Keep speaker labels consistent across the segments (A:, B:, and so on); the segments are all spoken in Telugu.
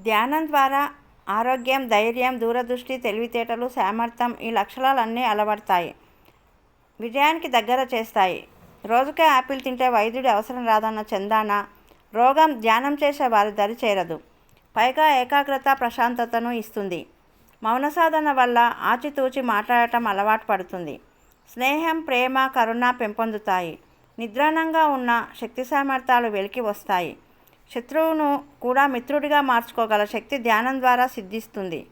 A: ధ్యానం ద్వారా ఆరోగ్యం ధైర్యం దూరదృష్టి తెలివితేటలు సామర్థ్యం ఈ లక్షణాలన్నీ అలవడతాయి. విజయానికి దగ్గర చేస్తాయి. రోజుకే ఆపిల్ తింటే వైద్యుడి అవసరం రాదన్న చందాన రోగం ధ్యానం చేసే వారి దరి చేరదు. పైగా ఏకాగ్రత ప్రశాంతతను ఇస్తుంది. మౌన సాధన వల్ల ఆచితూచి మాట్లాడటం అలవాటు పడుతుంది. స్నేహం ప్రేమ కరుణ పెంపొందుతాయి. నిద్రాణంగా ఉన్న శక్తి సామర్థ్యాలు వెలికి వస్తాయి. శత్రువును కూడా మిత్రుడిగా మార్చుకోగల శక్తి ధ్యానం ద్వారా సిద్ధిస్తుంది.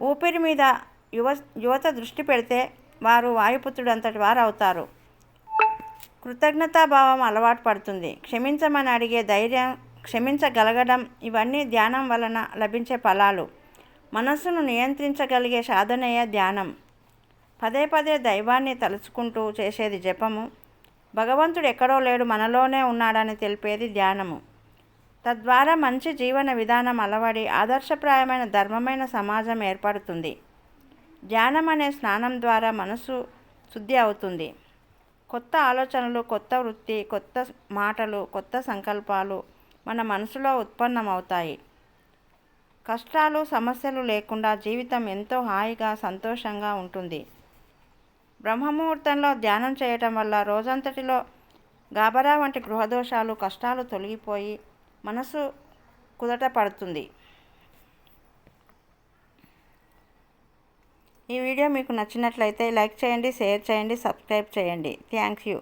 A: ఊపిరి మీద యువ యువత దృష్టి పెడితే వారు వాయుపుత్రుడు అంతటి వారు అవుతారు కృతజ్ఞతాభావం అలవాటు పడుతుంది. క్షమించమని అడిగే ధైర్యం క్షమించగలగడం ఇవన్నీ ధ్యానం వలన లభించే ఫలాలు. మనస్సును నియంత్రించగలిగే సాధనయే ధ్యానం. పదే పదే దైవాన్ని తలుచుకుంటూ చేసేది జపము. భగవంతుడు ఎక్కడో లేడు మనలోనే ఉన్నాడని తెలిపేది ధ్యానము. తద్వారా మంచి జీవన విధానం అలవడి ఆదర్శప్రాయమైన ధర్మమైన సమాజం ఏర్పడుతుంది. ధ్యానం అనే స్నానం ద్వారా మనసు శుద్ధి అవుతుంది. కొత్త ఆలోచనలు కొత్త వృత్తి కొత్త మాటలు కొత్త సంకల్పాలు మన మనసులో ఉత్పన్నమవుతాయి. కష్టాలు సమస్యలు లేకుండా జీవితం ఎంతో హాయిగా సంతోషంగా ఉంటుంది. బ్రహ్మముహూర్తంలో ధ్యానం చేయటం వల్ల రోజంతటిలో గాబరా వంటి గృహదోషాలు కష్టాలు తొలగిపోయి మనసు కుదట పడుతుంది. ఈ వీడియో మీకు నచ్చినట్లయితే లైక్ చేయండి షేర్ చేయండి సబ్స్క్రైబ్ చేయండి. Thank you.